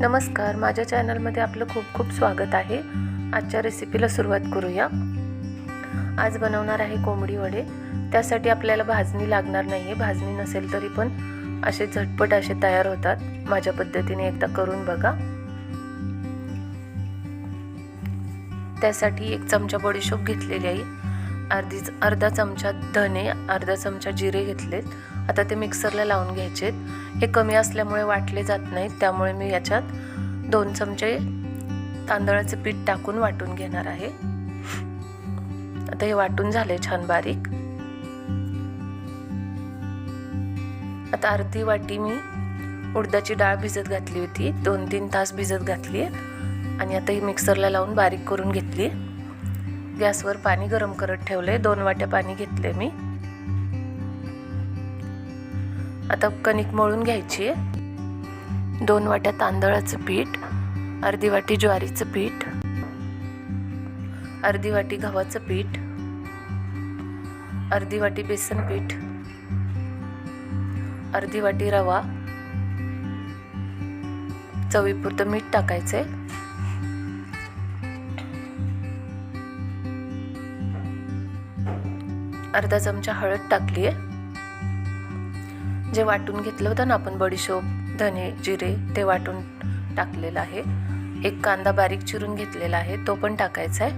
नमस्कार माझ्या चॅनलमध्ये आपलं खूप खूप स्वागत आहे. आजच्या रेसिपीला सुरुवात करूया. आज बनवणार आहे कोंबडी वडे. त्यासाठी आपल्याला भाजणी लागणार नाही आहे भाजणी नसेल तरी पण असे झटपट असे तयार होतात. माझ्या पद्धतीने एकदा करून बघा. त्यासाठी एक चमचा बडीशोप घेतलेली आहे. अर्धी अर्धा चमचा धने अर्धा चमचा जिरे घेतलेत. आता ते मिक्सरला लावून घ्यायचेत. हे कमी असल्यामुळे वाटले जात नाहीत. त्यामुळे मी याच्यात दोन चमचे तांदळाचे पीठ टाकून वाटून घेणार आहे. आता हे वाटून झाले छान बारीक. आता अर्धी वाटी मी उडदाची डाळ भिजत घातली होती. दोन तीन तास भिजत घातली आणि आता ही मिक्सरला लावून बारीक करून घेतली आहे गॅसवर पाणी गरम करत ठेवले दोन वाट्या पाणी घेतले मी. आता कणिक मळून घ्यायची आहे. दोन वाट्या तांदळाचं पीठ अर्धी वाटी ज्वारीचं पीठ अर्धी वाटी गव्हाचं पीठ अर्धी वाटी बेसन पीठ अर्धी वाटी रवा चवीपुरतं मीठ टाकायचं आहे अर्धा चमचा हळद टाकली आहे जे वाटून घेतलं होतं ना आपण बडीशोप धने जिरे ते वाटून टाकलेलं आहे. एक कांदा बारीक चिरून घेतलेला आहे तो पण टाकायचा आहे.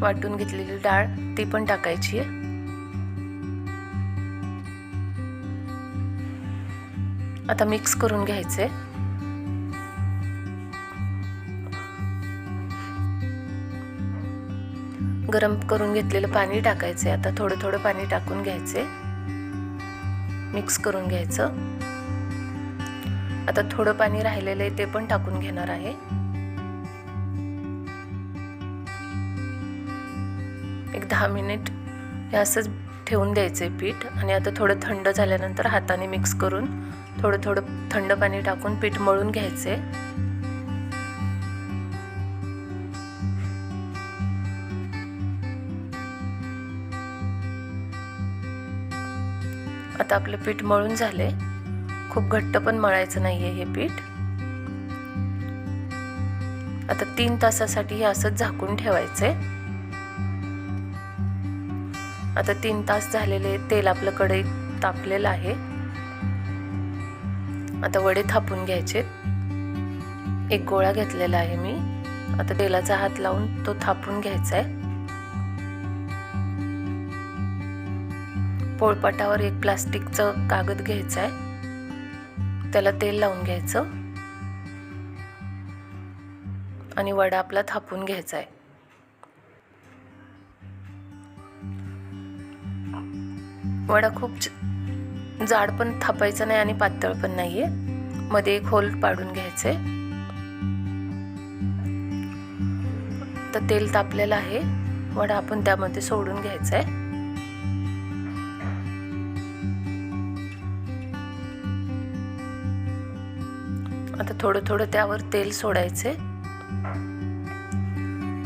वाटून घेतलेली डाळ ती पण टाकायची आहे. आता मिक्स करून घ्यायचे गरम करून घेतलेलं पाणी टाकायचे आता थोडं थोडं पाणी टाकून घ्यायचे मिक्स करून घ्यायचं. आता थोडं पाणी राहिलेलं आहे ते पण टाकून घेणार आहे. एक दहा मिनिट हे असंच ठेवून द्यायचे पीठ. आणि आता थोडं थंड झाल्यानंतर हाताने मिक्स करून थोडं थोडं थंड पाणी टाकून पीठ मळून घ्यायचे आता आपलं पीठ मळून झाले खूप घट्ट पण मळायचं नाहीये हे पीठ. आता तीन तासासाठी हे असंच झाकून ठेवायचे आता तीन तास झालेले तेल आपलं कढईत तापलेलं आहे. आता वडे थापून घ्यायचे. एक गोळा घेतलेला आहे मी. आता तेलाचा हात लावून तो थापून घ्यायचा आहे पोळपाटावर एक प्लास्टिकचं कागद घ्यायचं आहे त्याला तेल लावून घ्यायचं. आणि वडा आपला थापून घ्यायचा आहे वडा खूप जाड पण थापायचा नाही आणि पातळ पण नाही आहे मध्ये एक होल पाडून घ्यायचे तर तेल तापलेलं आहे. वडा आपण त्यामध्ये सोडून घ्यायचा आहे आता थोडं थोडं त्यावर तेल सोडायचे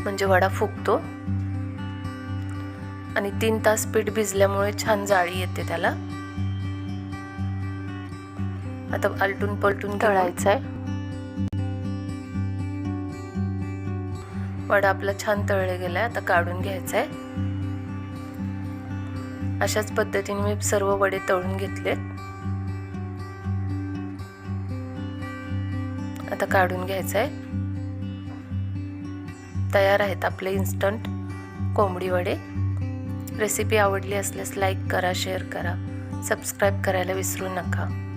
म्हणजे वडा फुगतो. आणि तीन तास पीठ भिजल्यामुळे छान जाळी येते त्याला. आता आलटून पलटून तळायचा आहे वडा आपला छान तळले गेलाय आता काढून घ्यायचा आहे अशाच पद्धतीने मी सर्व वडे तळून घेतलेत. आता काढून घ्यायचं आहे तयार आहेत आपले इन्स्टंट कोंबडी वडे. रेसिपी आवडली असल्यास लाईक करा शेअर करा. सबस्क्राईब करायला विसरू नका.